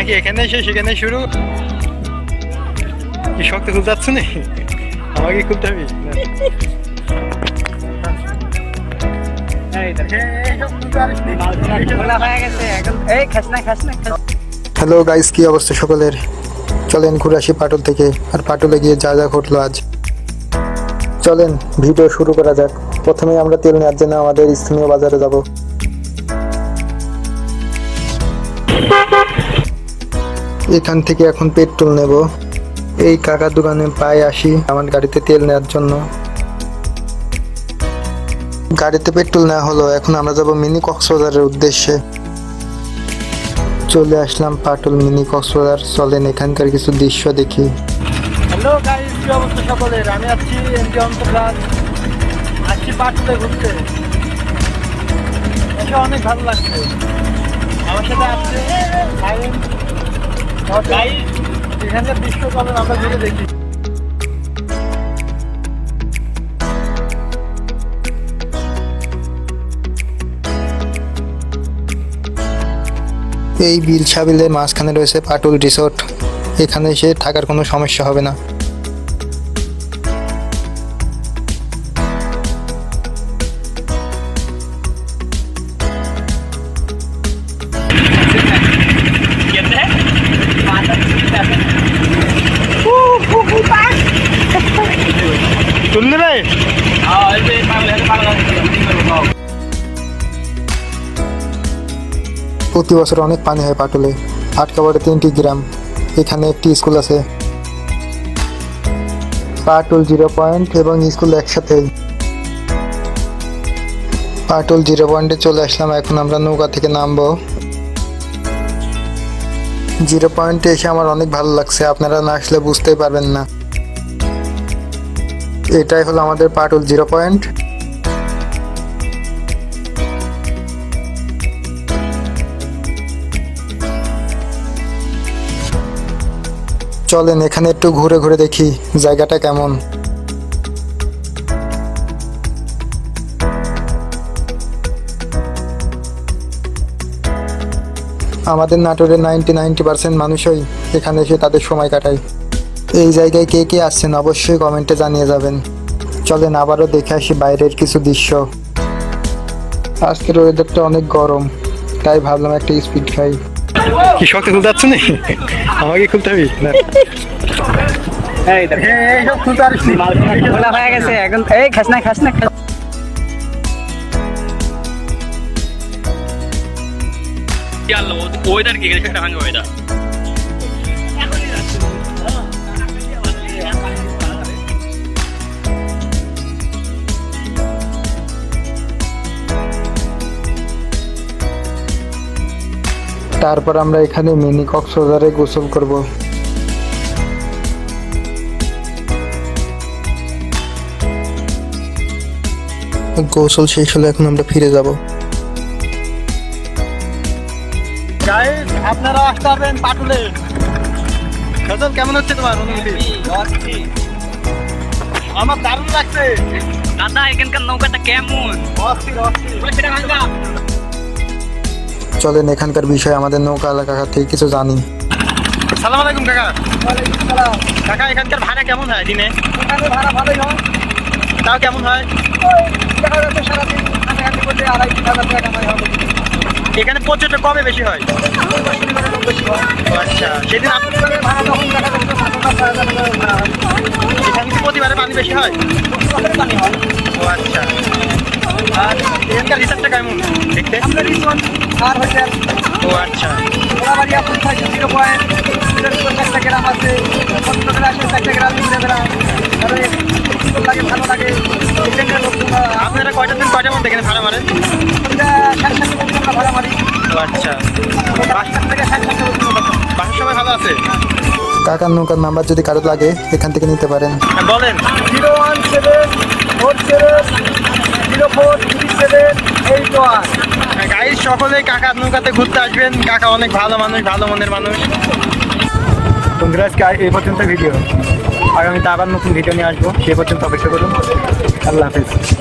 নাকি এখানে এসে সেখানে শুরু? কি শক্ত খুলতে যাচ্ছ না আমাকে খুলতে হবে? হ্যালো গাইস কি অবস্থা সকলের? চলেন ঘুরে আসি পাটুল থেকে। আর পাটুলে গিয়ে যা যা ঘটলো আজ। চলেন, ভিডিও শুরু করা যাক। প্রথমে আমরা তেল নেওয়ার জন্য আমাদের স্থানীয় বাজারে যাব। এখান থেকে এখন পেট্রোল নেব। এই কাকার দোকানে পায়ে আসি আমার গাড়িতে তেল নেওয়ার জন্য। গাড়িতে পেট্রোল নেওয়া হলো, এখন আমরা যাব মিনি কক্সবাজারের উদ্দেশ্যে। চলে আসলাম পাটুল মিনি কক্সবাজার, চলেন এখানকার কিছু দৃশ্য দেখি। হ্যালো গাইস, কি অবস্থা সকলের? আমি আছি পাটুলে ঘুরতে। এসে অনেক ভালো লাগছে। আমার সাথে আছে এই বিল ছাবিলের মাঝখানে রয়েছে পাটুল রিসোর্ট। এখানে এসে থাকার কোনো সমস্যা হবে না। প্রতি বছর অনেক পানি হয় পাটুলে। আটকাবাড়ে তিনটি গ্রাম। এখানে একটি স্কুল আছে। পাটুল জিরো পয়েন্ট এবং স্কুল একসাথেই পাটুল জিরো পয়েন্টে চলে আসলাম। এখন আমরা নৌকা থেকে নামবো। জিরো পয়েন্টে এসে আমার অনেক ভালো লাগছে। আপনারা না আসলে বুঝতেই পারবেন না। এটাই হলো আমাদের পাটুল জিরো পয়েন্ট। চলেন এখানে একটু ঘুরে ঘুরে দেখি জায়গাটা কেমন। আমাদের নাটোরের নাইনটি নাইনটি পার্সেন্ট মানুষই এখানে এসে তাদের সময় কাটায়। এই জায়গায় কে কে আসছেন অবশ্যই কমেন্টে জানিয়ে যাবেন। চলেন আবারও দেখে আসি বাইরের কিছু দৃশ্য। আজকের ওয়েদারটা অনেক গরম, তাই ভাবলাম একটা স্পিড খাই। কি শক্ত খুলতে যাচ্ছে না আমাকে খুলতে হবে? না। হয়ে গেছে এখন এই খাস না খাস না খাস- ওয়েদার কি? গেছে একটা ভাঙা ওয়েদার তারপর আমরা এখানে মিনি কক্সবাজারে গোসল করব। গোসল শেষ হলে এখন আমরা ফিরে যাব। আপনারা আসতে পারবেন পাটুলে। সজল কেমন হচ্ছে তোমার? অনুভূতি? আমার দারুণ লাগছে। দাদা এখানকার নৌকাটা কেমন? অস্থির অস্থির। চলেন, এখানকার বিষয়ে আমাদের নৌকা এলাকা থেকে কিছু জানি। সালাম আলাইকুম, কাকা। কাকা, এখানকার ভাড়া কেমন হয় দিনে? এখানে ভাড়া ভালোই হয় তাও কেমন হয়? সারাদিন হাঁটাহাঁটি করতে আড়াই তিন টাকা কামাই এখানে পর্যটক কবে বেশি হয়? আচ্ছা সেদিন টাকা হয় এখানে প্রতিবারে পানি বেশি হয় প্রতিবারের পানি হয় ও আচ্ছা আর এখানকার রিসার্চটা কেমন? দেখতে? আমরা আর হচ্ছে ও আচ্ছা। থাকে জিরো পয়েন্ট চারটা গ্রাম আছে চারটা গ্রাম ঘুরে বেড়ায় তাহলে সুন্দর লাগে ভালো লাগে। এখানকার লোক আপনারা কয়টা দিন কয়টা মধ্যে এখানে ভাড়া মারেন? আমরা সাড়ে সাতটা পর্যন্ত ভাড়া মারি। ও আচ্ছা। পাঁচটা থেকে সাড়ে সাতটা পর্যন্ত বাসা। বাসার সবাই ভালো আছে? কাকার নৌকার নাম্বার যদি কারও লাগে এখান থেকে নিতে পারেন। বলেন। Zero one seven four seven zero four seven eight one guys সকলেই কাকার নৌকাতে ঘুরতে আসবেন। কাকা অনেক ভালো মানুষ, ভালো মনের মানুষ। বন্ধুরা, আজকে এই পর্যন্ত ভিডিও আগামীতে আবার নতুন ভিডিও নিয়ে আসব। সে পর্যন্ত অপেক্ষা করুন। আল্লাহ হাফিজ।